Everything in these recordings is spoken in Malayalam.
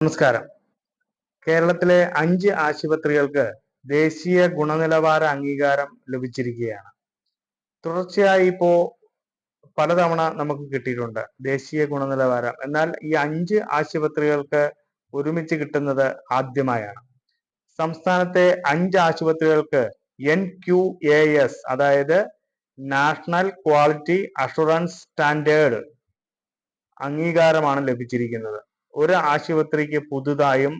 നമസ്കാരം. കേരളത്തിലെ അഞ്ച് ആശുപത്രികൾക്ക് ദേശീയ ഗുണനിലവാര അംഗീകാരം ലഭിച്ചിരിക്കുകയാണ്. തുടർച്ചയായി ഇപ്പോ പലതവണ നമുക്ക് കിട്ടിയിട്ടുണ്ട് ദേശീയ ഗുണനിലവാരം. എന്നാൽ ഈ അഞ്ച് ആശുപത്രികൾക്ക് ഒരുമിച്ച് കിട്ടുന്നത് ആദ്യമായാണ്. സംസ്ഥാനത്തെ അഞ്ച് ആശുപത്രികൾക്ക് എൻ ക്യു എ എസ് അതായത് നാഷണൽ ക്വാളിറ്റി അഷുറൻസ് സ്റ്റാൻഡേർഡ് അംഗീകാരമാണ് ലഭിച്ചിരിക്കുന്നത്. ഒരു ആശുപത്രിക്ക് പുതുതായും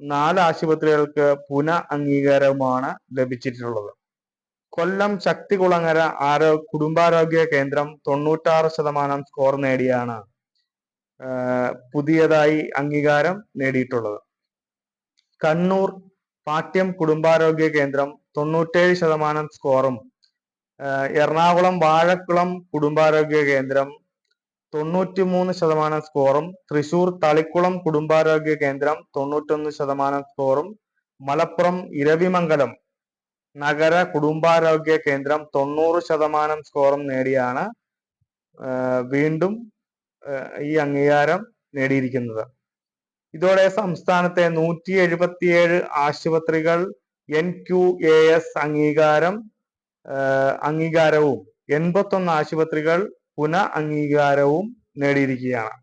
നാല് ആശുപത്രികൾക്ക് പുന അംഗീകാരവുമാണ് ലഭിച്ചിട്ടുള്ളത്. കൊല്ലം ശക്തികുളങ്ങര ആരോ കുടുംബാരോഗ്യ കേന്ദ്രം തൊണ്ണൂറ്റാറ് ശതമാനം സ്കോർ നേടിയാണ് പുതിയതായി അംഗീകാരം നേടിയിട്ടുള്ളത്. കണ്ണൂർ പാട്യം കുടുംബാരോഗ്യ കേന്ദ്രം തൊണ്ണൂറ്റേഴ് ശതമാനം സ്കോറും എറണാകുളം വാഴക്കുളം കുടുംബാരോഗ്യ കേന്ദ്രം തൊണ്ണൂറ്റിമൂന്ന് ശതമാനം സ്കോറും തൃശൂർ തളിക്കുളം കുടുംബാരോഗ്യ കേന്ദ്രം തൊണ്ണൂറ്റൊന്ന് ശതമാനം സ്കോറും മലപ്പുറം ഇരവിമംഗലം നഗര കുടുംബാരോഗ്യ കേന്ദ്രം തൊണ്ണൂറ് ശതമാനം സ്കോറും നേടിയാണ് വീണ്ടും ഈ അംഗീകാരം നേടിയിരിക്കുന്നത്. ഇതോടെ സംസ്ഥാനത്തെ നൂറ്റി എഴുപത്തിയേഴ് ആശുപത്രികൾ എൻ ക്യു എ എസ് അംഗീകാരം അംഗീകാരവും എൺപത്തൊന്ന് ആശുപത്രികൾ പുന അംഗീകാരവും നേടിയിരിക്കുകയാണ്.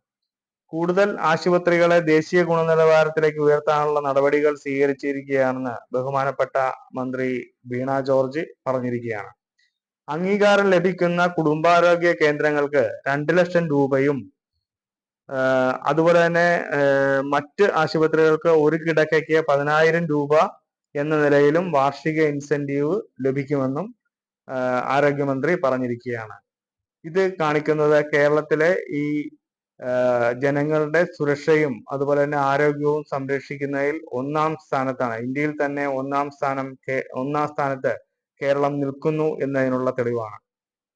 കൂടുതൽ ആശുപത്രികളെ ദേശീയ ഗുണനിലവാരത്തിലേക്ക് ഉയർത്താനുള്ള നടപടികൾ സ്വീകരിച്ചിരിക്കുകയാണെന്ന് ബഹുമാനപ്പെട്ട മന്ത്രി വീണ ജോർജ് പറഞ്ഞിരിക്കുകയാണ്. അംഗീകാരം ലഭിക്കുന്ന കുടുംബാരോഗ്യ കേന്ദ്രങ്ങൾക്ക് രണ്ട് ലക്ഷം രൂപയും അതുപോലെ തന്നെ മറ്റ് ആശുപത്രികൾക്ക് ഒരു കിടക്കയ്ക്ക് പതിനായിരം രൂപ എന്ന നിലയിലും വാർഷിക ഇൻസെന്റീവ് ലഭിക്കുമെന്നും ആരോഗ്യമന്ത്രി പറഞ്ഞിരിക്കുകയാണ്. ഇത് കാണിക്കുന്നത് കേരളത്തിലെ ഈ ജനങ്ങളുടെ സുരക്ഷയും അതുപോലെ തന്നെ ആരോഗ്യവും സംരക്ഷിക്കുന്നതിൽ ഒന്നാം സ്ഥാനത്താണ്. ഇന്ത്യയിൽ തന്നെ ഒന്നാം സ്ഥാനം ഒന്നാം സ്ഥാനത്ത് കേരളം നിൽക്കുന്നു എന്നതിനുള്ള തെളിവാണ്.